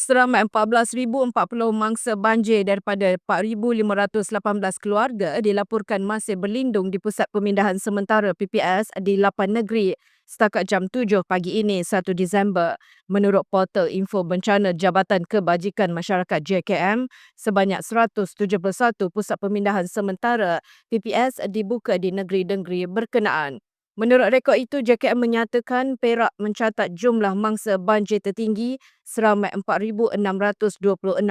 Seramai 14,040 mangsa banjir daripada 4,518 keluarga dilaporkan masih berlindung di Pusat Pemindahan Sementara PPS di 8 negeri setakat jam 7 pagi ini 1 Disember. Menurut portal info bencana Jabatan Kebajikan Masyarakat JKM, sebanyak 171 pusat pemindahan sementara PPS dibuka di negeri-negeri berkenaan. Menurut rekod itu, JKM menyatakan Perak mencatat jumlah mangsa banjir tertinggi seramai 4,626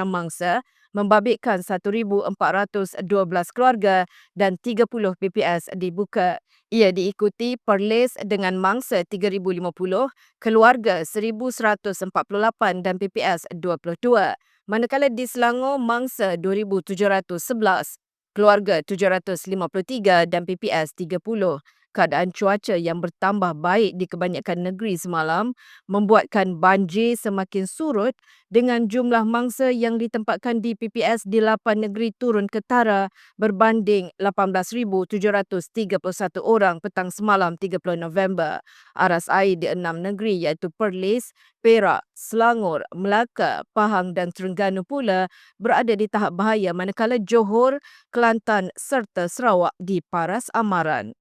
mangsa, membabitkan 1,412 keluarga dan 30 PPS dibuka. Ia diikuti Perlis dengan mangsa 3,050, keluarga 1,148 dan PPS 22. Manakala di Selangor, mangsa 2,711, keluarga 753 dan PPS 30 keadaan cuaca yang bertambah baik di kebanyakan negeri semalam membuatkan banjir semakin surut dengan jumlah mangsa yang ditempatkan di PPS di 8 negeri turun ketara berbanding 18,731 orang petang semalam 30 November. Aras air di enam negeri iaitu Perlis, Perak, Selangor, Melaka, Pahang dan Terengganu pula berada di tahap bahaya manakala Johor, Kelantan serta Sarawak di paras amaran.